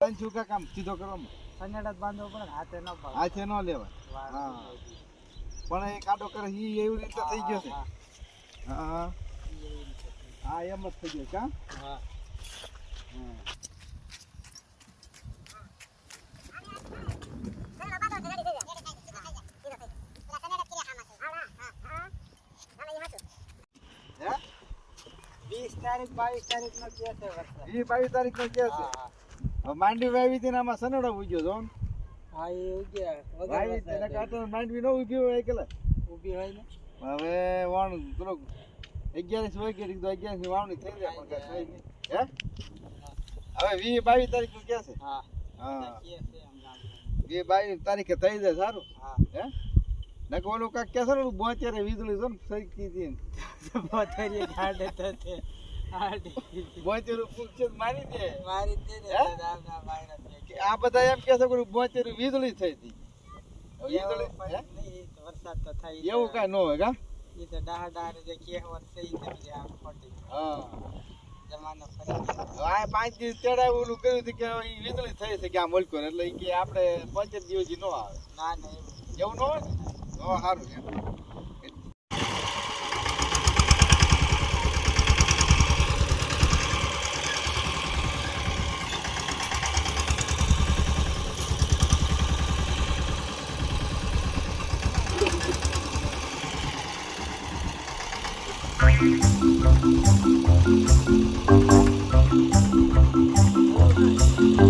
પાંચસો કા કામ? સીધો કરો સનેડા જ બાંધવો પડે હાથે ન પડે હાથે ન લેવાય. હા. પણ એ કાઢો કરે ઈ એવી રીતે થઈ ગયો છે. હા, હા એમ જ થઈ ગયો કા હા. હા. હે. વીસ તારીખ બાવીસ તારીખ નો કે છે વરસાદ બાવીસ તારીખ નો કે છે. માંડવી વાવી હતી આમાં સનડો ઉગ્યો છો હા એ ઉગ્યા. વરસાદે. તેના કાંટો માંડવી નો ઉગ્યો હોય કેલા ઊભી હોય ને? હવે વાણ પેલો અગિયારસ હોય કે તો અગિયારસની વાવણી થઈ જાય પણ. હે? હવે વીસ બાવીસ તારીખનું કે છે. હા. હા. વીસ બાવીસ તારીખે થઈ જાય સારું. હા. હે? નકર ઓલું કાંઈક કે છે ને બોતેરે વીજળી છે ને સરકી હતી ને. ગાંઠે થતે. આડી. બોતેરું તો મારી દે. મારી જ દે ને જ આ બધા એમ કે છે કે બોતેરું વીજળી થઈ હતી એ વરસાદ તો થાય એવું કાંઈ ન હોય કા? એ તો ડાહ ડાહ જે કહેવત છે ઈ તો બીજી આમ ખોટી. હા. જમાનો ફરી પાંચ દિવસ તેડાય ઓલું કર્યું હતું કે વીજળી થઈ છે કે આ મોલકો એટલે કે આપણે પંચાયત દિવસ ન આવે. ના ના એવું ન હોય ને તો સારું એમ